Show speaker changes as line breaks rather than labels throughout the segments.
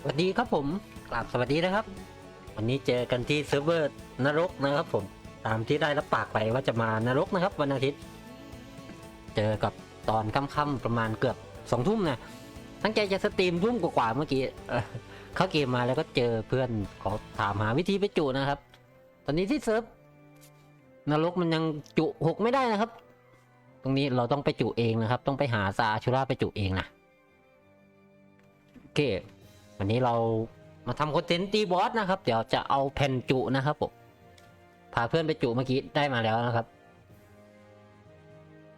สวัสดีครับผมกราบสวัสดีนะครับ วันนี้เจอกันที่เซิร์ฟเวอร์นรกนะครับผมตามที่ได้รับปากไปว่าจะมานรกนะครับ วันอาทิตย์ เจอกับตอนค่ำๆประมาณเกือบสองทุ่มนะตั้งใจจะสตรีมทุ่มกว่าๆเมื่อกี้เอ่อเข้าเกมมาแล้วก็เจอเพื่อนขอถามหาวิธีไปจุนะครับ ตอนนี้ที่เซิร์ฟนรกมันยังจุหกไม่ได้นะครับ ตรงนี้เราต้องไปจุเองนะครับ ต้องไปหาซาชูราไปจุเองนะโอเค วันนี้เรามาทำคอนเทนต์ตีบอสนะครับ เดี๋ยวจะเอาแผ่นจุนะครับผมพาเพื่อนไปจุเมื่อกี้ได้มาแล้วนะครับ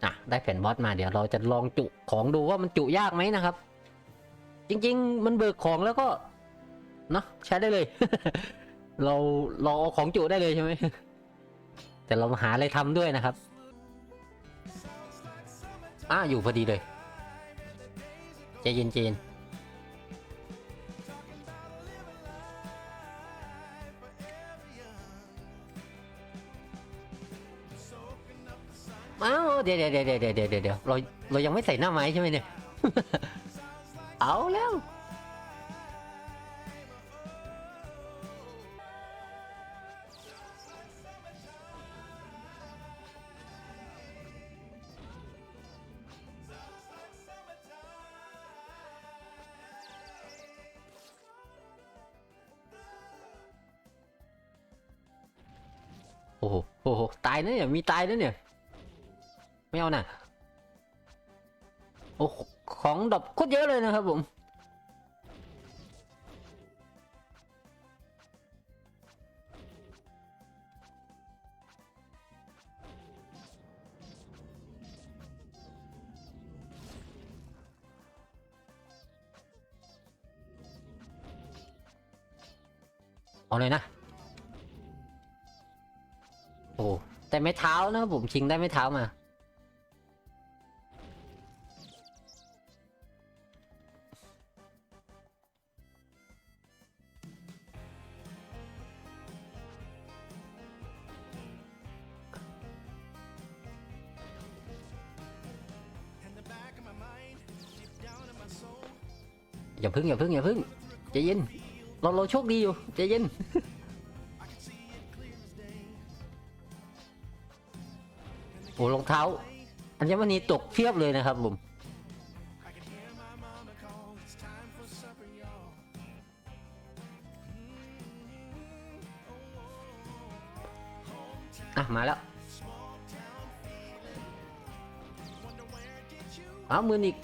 อะได้แผ่นบอสมาเดี๋ยวเราจะลองจุของดูว่ามันจุยากไหมนะครับ จริง ๆ มันเบิกของแล้วก็เนาะใช้ได้เลย เราเราเอาของจุได้เลยใช่ไหมแต่เรามาหาอะไรทำด้วยนะครับอะอยู่พอดีเลยใจเย็นใเย็นอ้าวเดี๋ยวเดี๋ยวเดี๋ยวเดี๋ยวเดี๋ยวเดี๋ยวเดี๋ยวเราเรายังไม่ใส่หน้าไม้ใช่ไหมเนี่ย เอาแล้ว โอ้โหโอ้โหตายนะเนี่ย มีตายนะเนี่ย ไม่เอาน่ะโอ้ของดอกโคตรเยอะเลยนะครับผม เอาเลยนะ โอ้ แต่ไม่เท้านะผมชิงได้ไม่เท้ามาาพึ่งอย่าพึ่งอย่าพึ่งใจเย็นเราเราโชคดีอยู่ใจเย็นโอ้รองเท้า อัญมณีตกเพียบเลยนะครับผมอะมาแล้วอ้าวมืออีก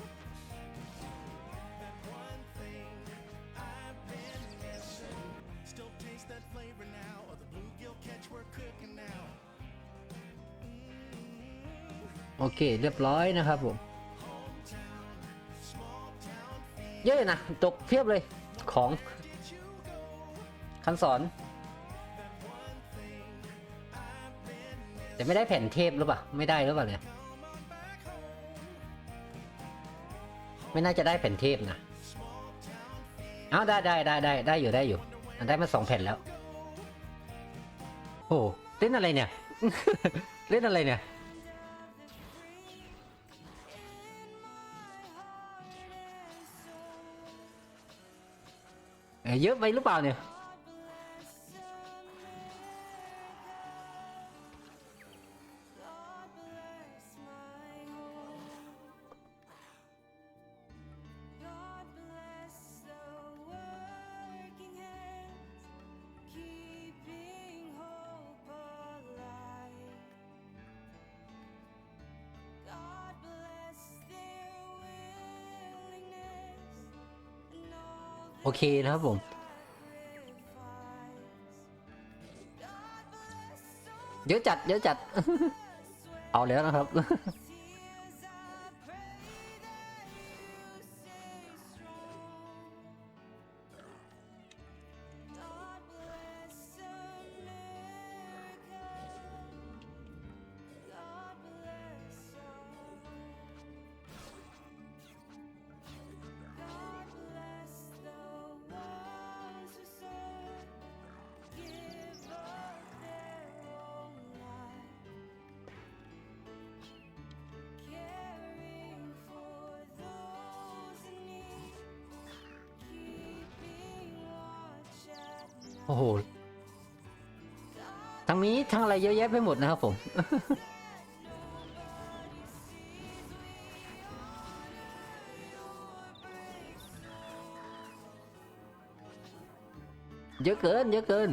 โอเค เรียบร้อยนะครับผม เยอะนะตกเพียบเลยของคันสอน แต่ไม่ได้แผ่นเทพหรือเปล่า ไม่ได้หรือเปล่าเนี่ย ไม่น่าจะได้แผ่นเทพนะเอาได้ได้ได้ได้ได้อยู่ได้อยู่อันได้มาสองแผ่นแล้ว โอ้เล่นอะไรเนี่ย เล่นอะไรเนี่ย เยอะไปหรือเปล่าเนี่ย เคนะครับผม เยอะจัด เยอะจัด เอาแล้วนะครับ
โอ้โหทั้งนี้ทั้งอะไรเยอะแยะไปหมดนะครับผม เยอะเกิน เยอะเกิน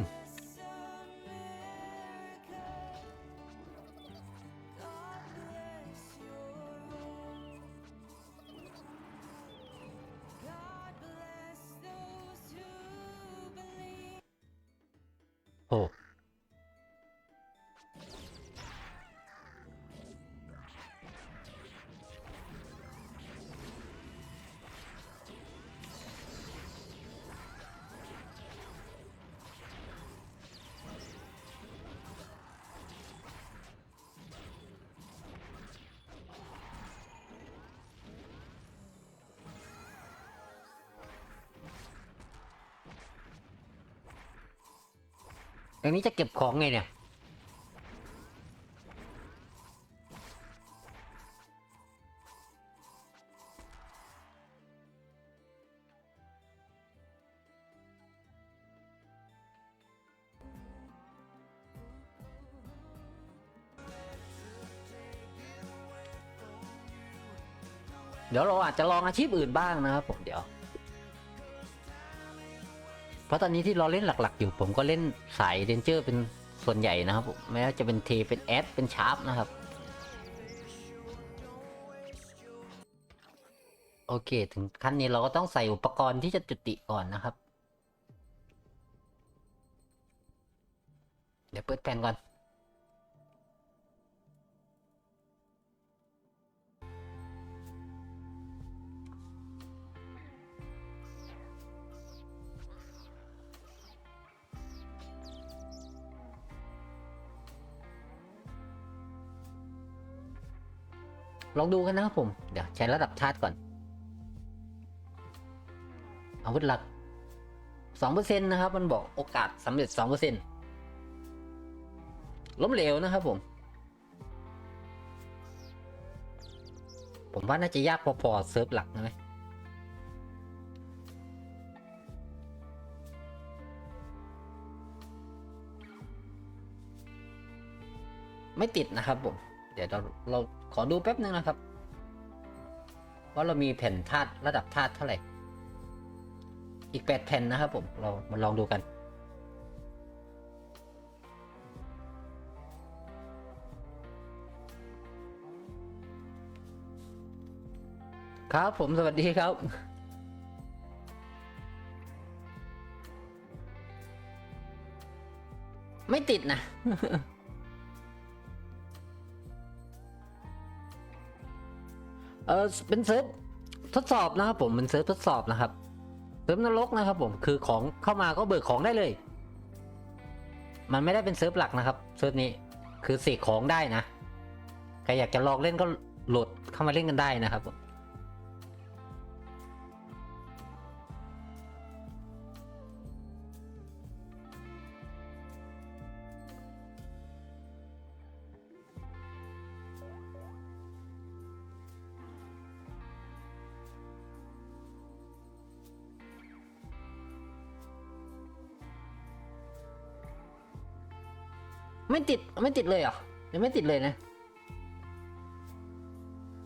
อย่างนี้จะเก็บของไงเนี่ย เดี๋ยวเราอาจจะลองอาชีพอื่นบ้างนะครับผมเดี๋ยว ราะตอนนี้ที่เราเล่นหลักๆ อยู่ผมก็เล่นสายเรนเจอร์เป็นส่วนใหญ่นะครับแม้ว่าจะเป็นเทเป็นแอดเป็นชาร์ปนะครับ โอเค ถึงขั้นนี้เราก็ต้องใส่อุปกรณ์ที่จะจุติก่อนนะครับ เดี๋ยวเปิดแผ่นก่อน ลองดูกันนะครับผม เดี๋ยวใช้ระดับชาติก่อน อาวุธหลักสองเปอร์เซ็นต์นะครับ มันบอกโอกาสสำเร็จสองเปอร์เซ็นต์ล้มเหลวนะครับผม ผมว่าน่าจะยากพอๆเซิร์ฟหลักนะไหมไม่ติดนะครับผม เดี๋ยวเราเราขอดูแป๊บนึงนะครับ ว่าเรามีแผ่นธาตุระดับธาตุเท่าไหร่ อีกแปดแผ่นนะครับผม เรามาลองดูกัน ครับผมสวัสดีครับไม่ติดนะ เออเป็นเซิร์ฟทดสอบนะครับผมเป็นเซิร์ฟทดสอบนะครับเซิร์ฟนรกนะครับผมคือของเข้ามาก็เบิกของได้เลย มันไม่ได้เป็นเซิร์ฟหลักนะครับเซิร์ฟนี้คือเสกของได้นะใครอยากจะลองเล่นก็โหลดเข้ามาเล่นกันได้นะครับผม ไม่ติดไม่ติดเลยเหรอยังไม่ติดเลยนะ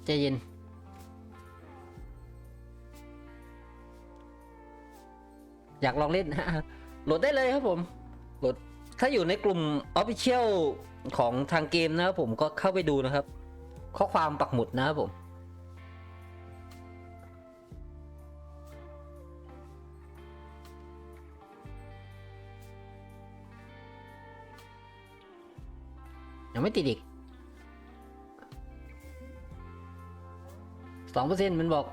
ใจเย็นอยากลองเล่นโหลดได้เลยครับผมโหลดถ้าอยู่ในกลุ่ม Official ของทางเกมนะครับผมก็เข้าไปดูนะครับ ข้อความปักหมุดนะครับผม ไม่ติดอีกสองเปอร์เซ็นต์มันบอก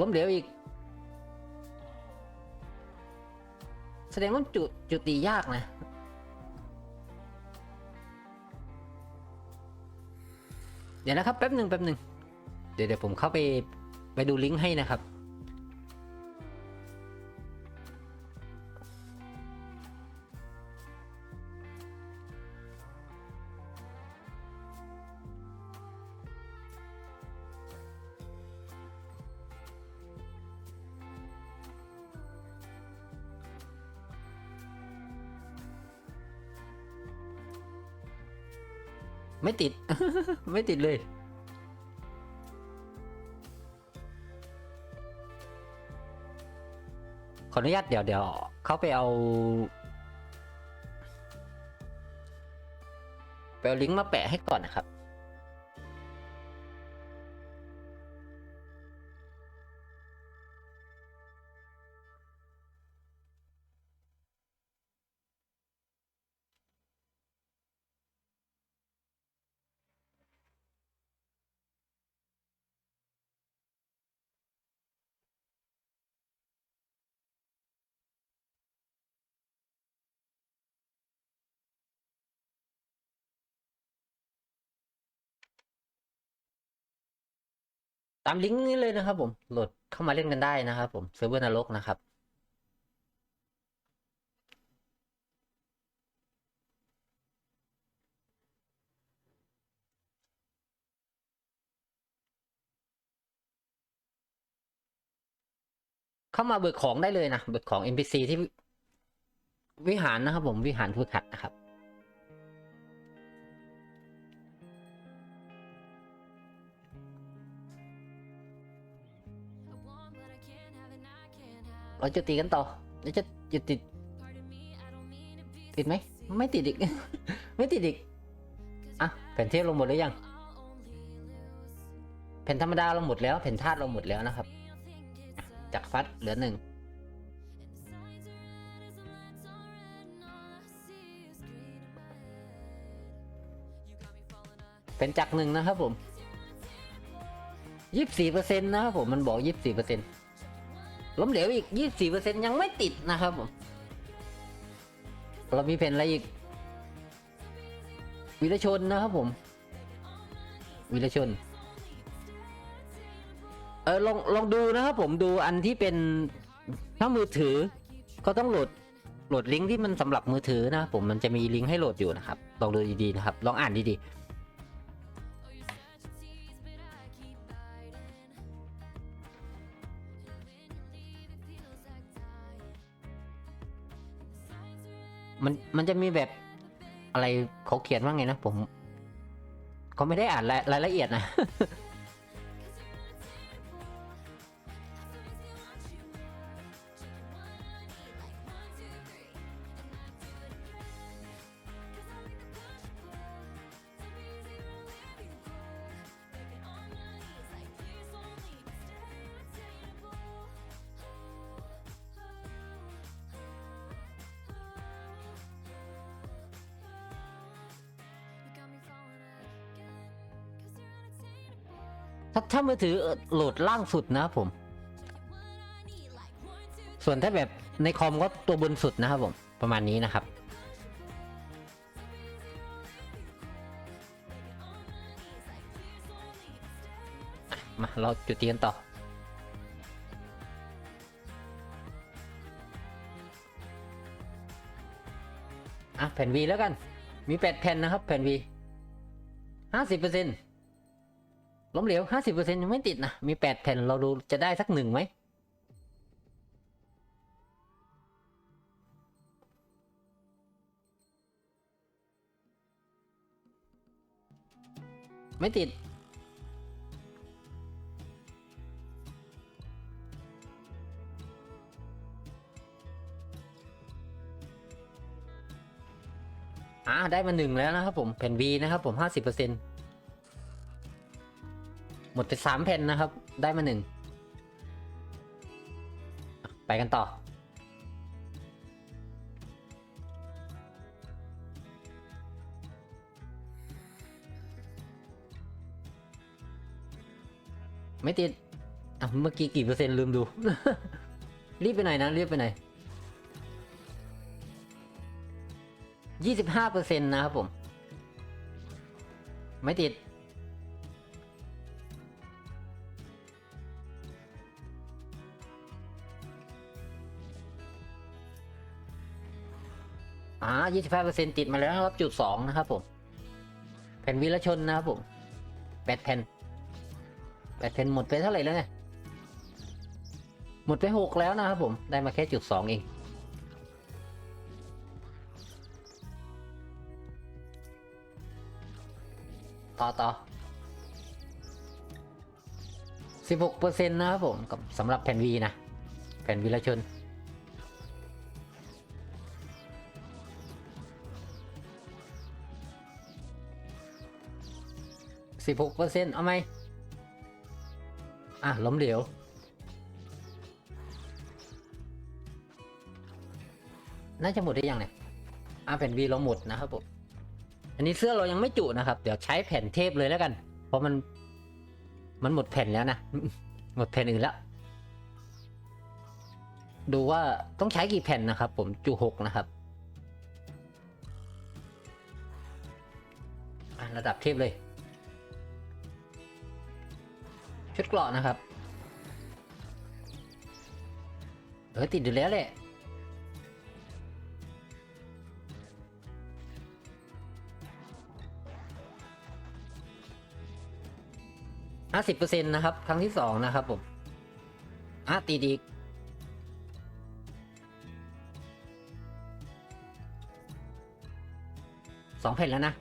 ล้มเหลวอีก แสดงว่าจุดจุดตียากนะเดี๋ยวนะครับแป๊บหนึ่งแป๊บหนึ่งเดี๋ยวเดี๋ยวผมเข้าไปไปดูลิงก์ให้นะครับ
ไม่ติด ไม่ติดเลยขออนุญาตเดี๋ยวเดี๋ยวเขาไปเอาไปเอาลิงก์มาแปะให้ก่อนนะครับ ตามลิงก์นี้เลยนะครับ ผมโหลดเข้ามาเล่นกันได้นะครับ ผมเซิร์ฟเวอร์นรกนะครับเข้ามาเบิกของได้เลยนะเบิกของ NPC ที่วิหารนะครับ ผมวิหารฝึกหัดนะครับ เราจะตีกันต่อเราจะจะติด ติดไหม ไม่ติดอีก ไม่ติดอีก อะ แผ่นเทพลงหมดหรือยัง แผ่นธรรมดาเราหมดแล้ว แผ่นธาตุเราหมดแล้วนะครับ จากฟัดเหลือหนึ่งเป็นจักรหนึ่งนะครับผมยี่สิบสี่เปอร์เซ็นต์นะครับผมมันบอกยี่สิบสี่เปอร์เซ็นต์ ล้มเหลวอีกยี่สิบสี่เปอร์เซ็นต์ยังไม่ติดนะครับผม เรามีแผ่นอะไรอีก วิรชนนะครับผม วิรชน เออลองลองดูนะครับผมดูอันที่เป็นถ้ามือถือ ก็ต้องโหลดโหลดลิงก์ที่มันสำหรับมือถือนะครับผมมันจะมีลิงก์ให้โหลดอยู่นะครับลองดูดีๆนะครับ ลองอ่านดีๆ มันมันจะมีแบบอะไรเขาเขียนว่าไงนะผมเขาไม่ได้อ่านรายละเอียดนะาถ้ามือถือโหลดล่างสุดนะครับผม ส่วนถ้าแบบในคอมก็ตัวบนสุดนะครับผม ประมาณนี้นะครับ มาเราจุดเทียนต่ออะแผ่น V แล้วกัน มีแปดแผ่นนะครับ แผ่น V ห้าสิบเปอร์เซ็นต์ ล้มเหลว 50%ยังไม่ติดนะ มี 8 แผ่นเราดูจะได้สักหนึ่งไหม ไม่ติด อ่าได้มาหนึ่งแล้วนะครับผม แผ่น V นะครับผม 50% หมดไปสามแผ่นนะครับ ได้มาหนึ่งไปกันต่อ ไม่ติดอะเมื่อกี้กี่เปอร์เซ็นต์ลืมดู รีบไปไหนนะ รีบไปไหนยี่สิบห้าเปอร์เซ็นต์นะครับผม ไม่ติด อ่ายี่สิบห้าเปอร์เซ็นติดมาแล้วนะครับจุดสองนะครับผม แผ่นวีรชนนะครับผมแปดแผ่นแปดแผ่นหมดไปเท่าไหร่แล้วเนี่ยหมดไปหกแล้วนะครับผมได้มาแค่จุดสองเอง
ต่อต่อสิบหกเปอร์เซ็นต์นะครับผมกับสำหรับแผ่นวีนะ แผ่นวีละชน สิบหกเปอร์เซ็นต์เอาไหมอะล้มเหลวน่าจะหมดได้ยังเนี่ยอะแผ่นวีเราหมดนะครับผม อันนี้เสื้อเรายังไม่จุนะครับ เดี๋ยวใช้แผ่นเทปเลยแล้วกัน เพราะมัน มันหมดแผ่นแล้วนะ หมดแผ่นอื่นแล้ว ดูว่าต้องใช้กี่แผ่นนะครับ ผมจุหกนะครับระดับเทพเลย ชุดเกราะนะครับ เออติดอยู่แล้วแหละห้าสิบเปอร์เซ็นต์นะครับ ครั้งที่สองนะครับผมอะตีดีสองแผ่นแล้วนะ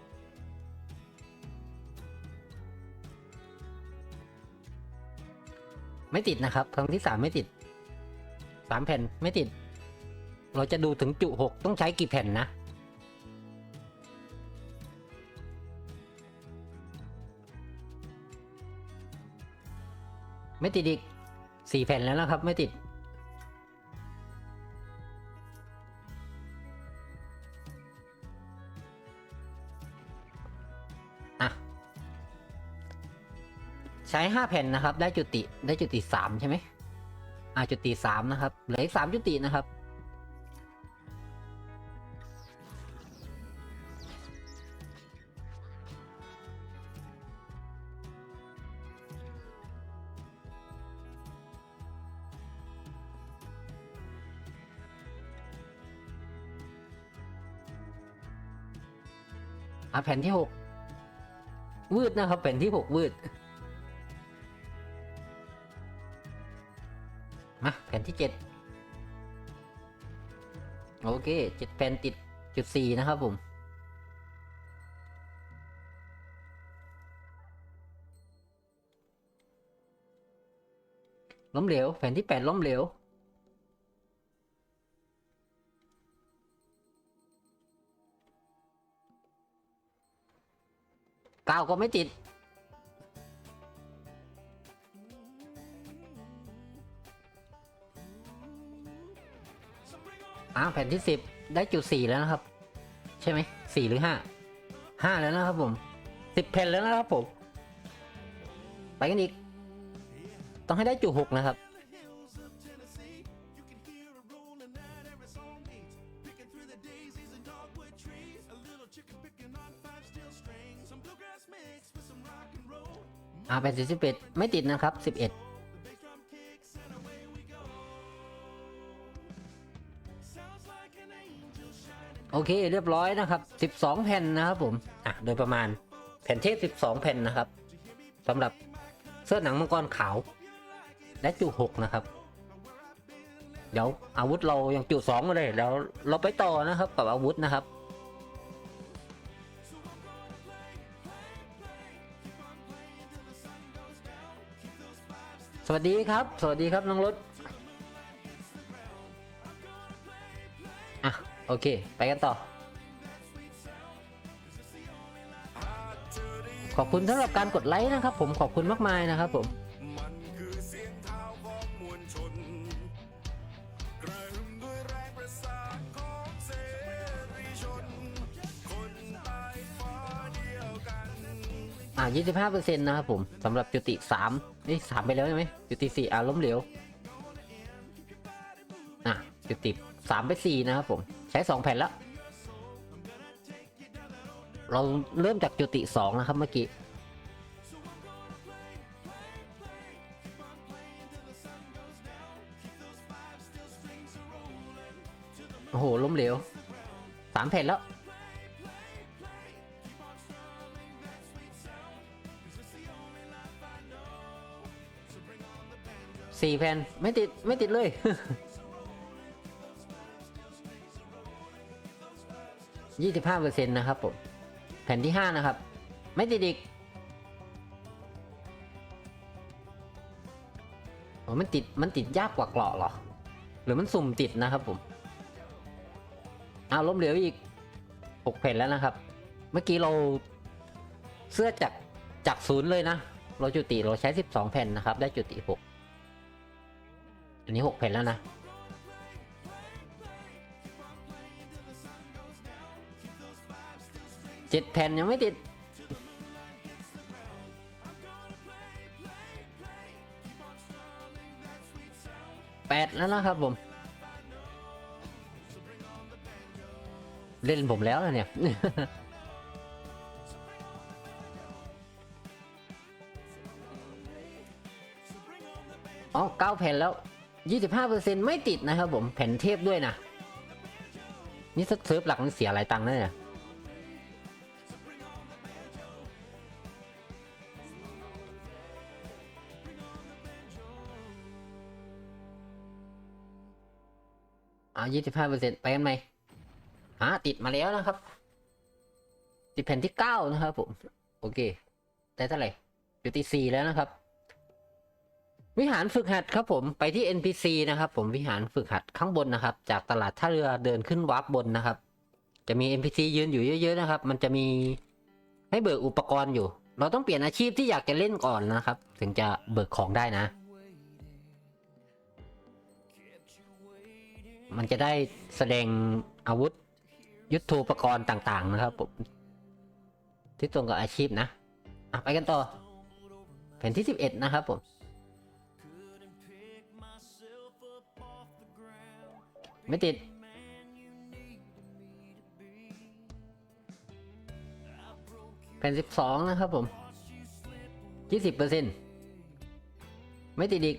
ไม่ติดนะครับ ครั้งที่สามไม่ติดสามแผ่นไม่ติด เราจะดูถึงจุหกต้องใช้กี่แผ่นนะ ไม่ติดอีกสี่แผ่นแล้วนะครับ ไม่ติด ช้ห้าแผ่นนะครับ ได้จุติได้จุติสามใช่ไหมอ่าจุติสามนะครับเหลืออีกสามจุตินะครับ อะแผ่นที่หกวืดนะครับ แผ่นที่หกวืด เคเจ็ดแผ่นติดจุดสี่นะครับผม ล้มเหลว แผ่นที่แปดล้มเหลว เก้าก็ไม่ติด อ่าแผ่นที่สิบได้จุดสี่แล้วนะครับ ใช่ไหมสี่หรือห้าห้าแล้วนะครับผมสิบแผ่นแล้วนะครับผม ไปกันอีก ต้องให้ได้จุดหกนะครับอ่าแผ่นที่สิบเอ็ดไม่ติดนะครับสิบเอ็ด เคเรียบร้อยนะครับ 12 แผ่นนะครับผมอะโดยประมาณแผ่นเทพ12 แผ่นนะครับสำหรับเสื้อหนังมังกรขาว และจุ6นะครับ เดี๋ยวอาวุธเรายังจุ2มาเลยเดี๋ยวเราไปต่อนะครับกับอาวุธนะครับสวัสดีครับ สวัสดีครับน้องรถ โอเค ไปกันต่อ ขอบคุณสำหรับการกดไลค์นะครับ ผมขอบคุณมากมายนะครับผม
อะสานของเสรีชนคนใต้ฟ้าเดียวกัน
อ่า25เปอร์เซ็นต์นะครับผมสำหรับจุติ3นี่3ไปแล้วใช่ไหมจุติ4อ่าล้มเหลวอะจุติ3ไป4นะครับผม ใช้2แผ่นแล้ว เราเริ่มจากจุติ2นะครับเมื่อกี้โอ้โห ล้มเหลว3แผ่นแล้ว สี่แผ่น ไม่ติด ไม่ติดเลย ยี่สิบห้าเปอร์เซ็นต์นะครับผม แผ่นที่ห้านะครับ ไม่ติดอีกโอ้
มันติด มันติดยากกว่าเกราะหรอ หรือมันสุ่มติดนะครับผม เอาล้มเหลวอีกหกแผ่นแล้วนะครับ เมื่อกี้เราเสื้อจากจากศูนย์เลยนะ เราจุติเราใช้สิบสองแผ่นนะครับ ได้จุติกอันนี้หกแผ่นแล้วนะ เจ็ดแผ่นยังไม่ติด แปดแล้วนะครับผม เล่นผมแล้วนะเนี่ย อ๋อเก้าแผ่นแล้วยี่สิบห้าเปอร์เซ็นไม่ติดนะครับผม แผ่นเทพด้วยนะ นี่เซิร์ฟหลักมันเสียหลายตังค์นะเนี่ย ยี่สิบห้าเปอร์เซ็นต์ไปกันไหมอ่าติดมาแล้วนะครับ ติดแผ่นที่เก้านะครับผม โอเค ได้เท่าไหร่อยู่ที่สี่แล้วนะครับ วิหารฝึกหัดครับผม ไปที่ NPC นะครับผม วิหารฝึกหัดข้างบนนะครับ จากตลาดท่าเรือเดินขึ้นวาร์ปบนนะครับ จะมี NPC ยืนอยู่เยอะ ๆ นะครับ มันจะมีให้เบิกอุปกรณ์อยู่ เราต้องเปลี่ยนอาชีพที่อยากจะเล่นก่อนนะครับ ถึงจะเบิกของได้นะ มันจะได้แสดงอาวุธยุทโธปกรณ์ต่าง ๆ นะครับผมที่ตรงกับอาชีพนะอะไปกันต่อ แผ่นที่ 11 นะครับผมไม่ติด แผ่น 12 นะครับผม 20เปอร์เซ็นต์ไม่ติดอีก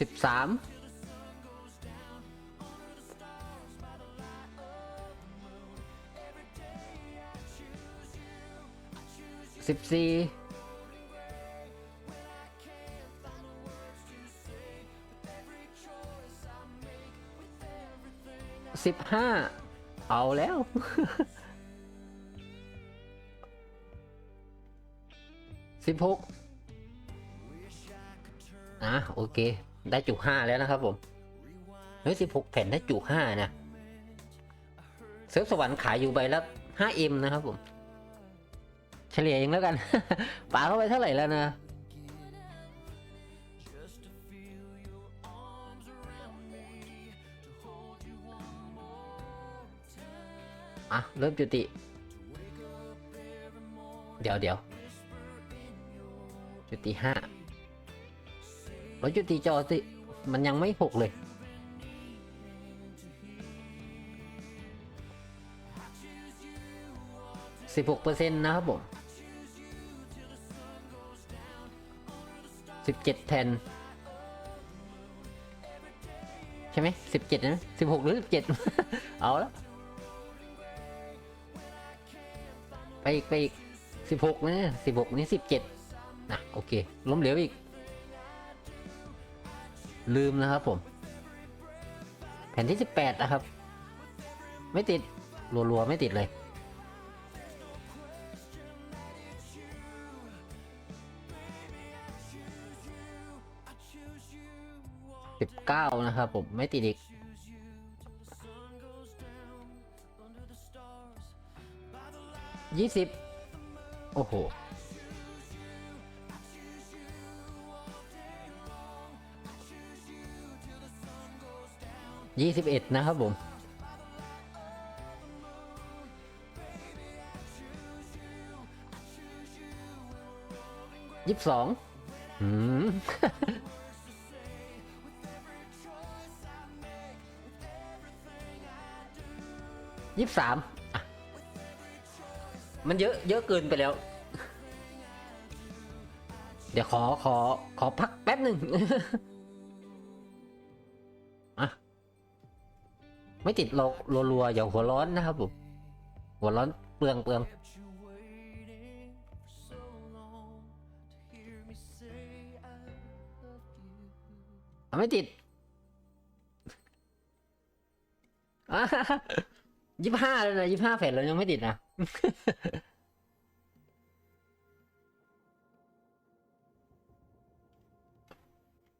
สิบสามสิบสี่สิบห้าเอาแล้วสิบหกอะโอเค ได้จุห้าแล้วนะครับผมเฮ้ยสิบหกแผ่นได้จุห้านะเซิร์ฟสวรรค์ขายอยู่ใบละห้าเอ็มนะครับผม เฉลี่ยเองแล้วกันป๋าเข้าไปเท่าไหร่แล้วนะอะ เริ่มจุติ เดี๋ยวเดี๋ยวจุติห้า แล้วจุติจอสิ มันยังไม่หกเลย สิบหกเปอร์เซ็นต์นะครับผมสิบเจ็ดแผ่นใช่ไหมสิบเจ็ดนะสิบหกหรือสิบเจ็ดเอาแล้วไปอีกไปอีกสิบหกนะสิบหกนี่สิบเจ็ดนะโอเค ล้มเหลวอีก ลืมนะครับผม แผ่นที่ 18 นะครับ ไม่ติด รัวๆ ไม่ติดเลยสิบเก้านะครับผมไม่ติดอีกยี่สิบโอ้โห ยี่สิบเอ็ดนะครับผม ยี่สิบสองอืมยี่สิบสามมันเยอะ เยอะเกินไปแล้ว เดี๋ยวขอ ขอ ขอพักแป๊บหนึ่ง ไม่ติดโลรัวๆอย่าหัวร้อนนะครับผมหัวร้อนเปลืองเปลืองไม่ติดอะ
ยี่ห้าแล้วนะยี่ห้าแผ่นเรายังไม่ติดนะ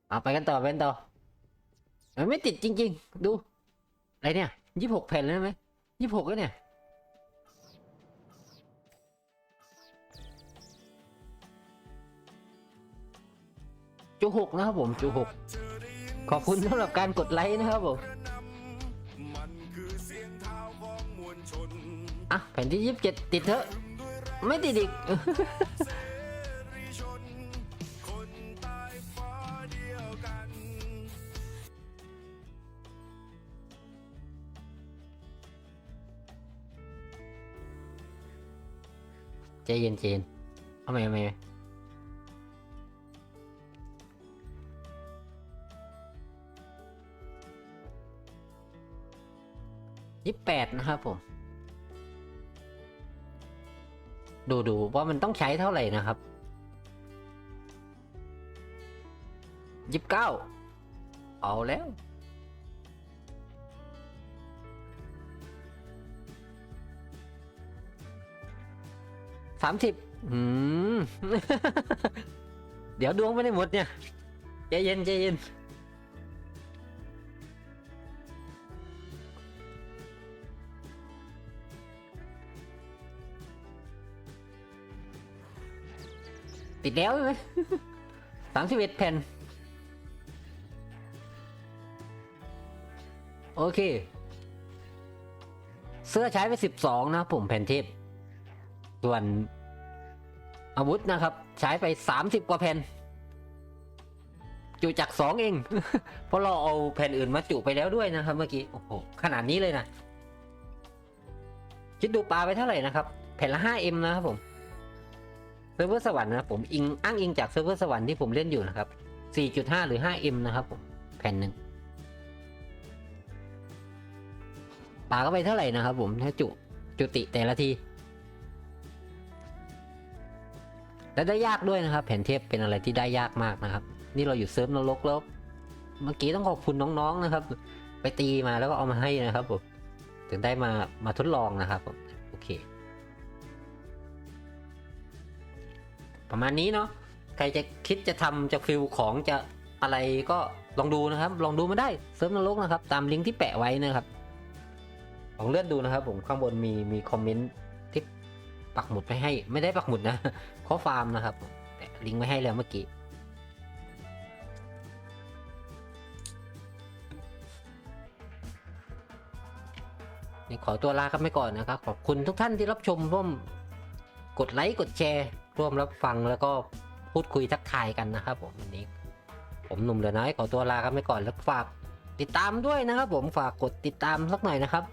เอาไปกันต่อไปกันต่อไม่ติดจริง ๆ ดู อะไรเนี่ยยี่หกแผ่นแล้วไหมยี่หกแล้วเนี่ยจูหกนะครับผมจูหกขอบคุณสำหรับการกดไลค์นะครับผม
อะ
แผ่นที่ยี่สิบเจ็ดติดเถอะ ไม่ติดอีก
ใจ
เย็นใจนเอาใหมเอาใหม่ยี่แปดนะครับผม ดูดูว่ามันต้องใช้เท่าไหร่นะครับยี่สิบเก้าเอาแล้ว สามสิบอืม เดี๋ยวดวงไม่ได้หมดเนี่ยใจเย็นใจเย็นติดแล้วใช่ไหมสามสิบเอ็ดแผ่น โอเค เสื้อใช้ไปสิบสองนะผมแผ่นเทป ส่วนอาวุธนะครับ ใช้ไป 30 กว่าแผ่น จุจากสองเอง เพราะเราเอาแผ่นอื่นมาจุไปแล้วด้วยนะครับ เมื่อกี้ โอ้โห ขนาดนี้เลยนะ คิดดูปลาไปเท่าไหร่นะครับ แผ่นละ 5M นะครับผม เซิร์ฟเวอร์สวรรค์นะผมอิงอ้างอิงจากเซิร์ฟเวอร์สวรรค์ที่ผมเล่นอยู่นะครับ 4.5 หรือ 5M นะครับผม แผ่นหนึ่งปลาก็ไปเท่าไหร่นะครับผมถ้าจุจุติแต่ละที และได้ยากด้วยนะครับ แผ่นเทปเป็นอะไรที่ได้ยากมากนะครับ นี่เราอยู่เซิร์ฟนรกแล้วเมื่อกี้ต้องขอบคุณน้องๆนะครับ ไปตีมาแล้วก็เอามาให้นะครับผมถึงได้มามาทดลองนะครับผมโอเค ประมาณนี้เนาะใครจะคิดจะทำจะฟิลของจะอะไรก็ลองดูนะครับ ลองดูมาได้เซิร์ฟนรกนะครับ ตามลิงก์ที่แปะไว้นะครับลองเลื่อนดูนะครับ ผมข้างบนมีมีคอมเมนต์ ปักหมุดไปให้ ไม่ได้ปักหมุดนะข้อฟาร์มนะครับแปะลิงก์ไว้ให้แล้วเมื่อกี้นี่ขอตัวลากันไปก่อนนะครับ ขอบคุณทุกท่านที่รับชมร่วมกดไลค์กดแชร์ ร่วมรับฟังแล้วก็พูดคุยทักทายกันนะครับ ผมวันนี้ ผมหนุ่มเหลือน้อยขอตัวลากันไปก่อนแล้วฝากติดตามด้วยนะครับ ผมฝากกดติดตามสักหน่อยนะครับ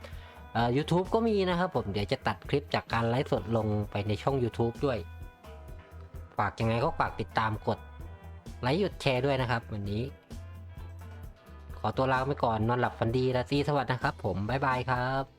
เอ่อ YouTube ก็มีนะครับผมเดี๋ยวจะตัดคลิปจากการไลฟ์สดลงไปในช่อง YouTube ด้วย ฝากยังไงก็ฝากติดตามกด ไลค์หยุดแชร์ด้วยนะครับ วันนี้ ขอตัวลาไปก่อนนอนหลับฝันดีราตรีสวัสดิ์นะครับ ผมบ๊ายบายครับ